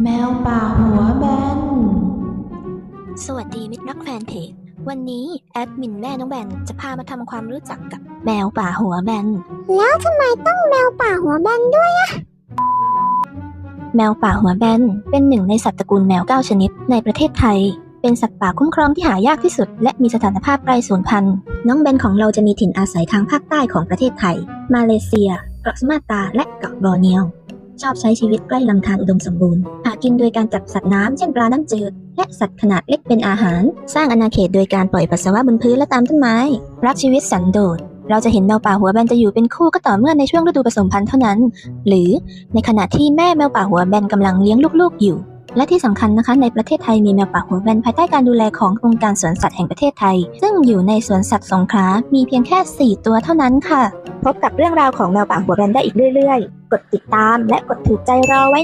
แมวป่าหัวแบน สวัสดีมิตรรักแฟนเพจ วันนี้แอดมินแม่น้องแบนจะพามาทำความรู้จักกับแมวป่าหัวแบน แล้วทำไมต้องแมวป่าหัวแบนด้วยแมวป่าหัวแบนเป็นหนึ่งในสัตว์ตระกูลแมว 9 ชนิดในประเทศไทย เป็นสัตว์ป่าคุ้มครองที่หายากที่สุด และมีสถานภาพใกล้สูญพันธุ์ น้องแบนของเราจะมีถิ่นอาศัยทางภาคใต้ของประเทศไทย มาเลเซียเกาะสมาตราและเกาะบอร์เนียว ชอบใช้ชีวิตใกล้ลำธารอุดมสมบูรณ์ หากินโดยการจับสัตว์น้ำเช่นปลาน้ำจืด และสัตว์ขนาดเล็กเป็นอาหาร สร้างอาณาเขตโดยการปล่อยปัสสาวะบนพื้นและตามต้นไม้ รักชีวิตสันโดษเราจะเห็นแมวป่าหัวแบนจะอยู่เป็นคู่ก็ต่อเมื่อในช่วงฤดูผสมพันธุ์เท่านั้น หรือในขณะที่แม่แมวป่าหัวแบนกำลังเลี้ยงลูกๆอยู่ และที่สำคัญนะคะในประเทศไทยมีแมวป่าหัวแบนภายใต้การดูแลขององค์การสวนสัตว์แห่งประเทศไทย ซึ่งอยู่ในสวนสัตว์สงขลา มีเพียงแค่ 4 ตัวเท่านั้นค่ะ พบกับเรื่องราวของแมวป่าหัวแบนได้อีกเรื่อย ๆ กดติดตามและกดถูกใจรอไว้นะ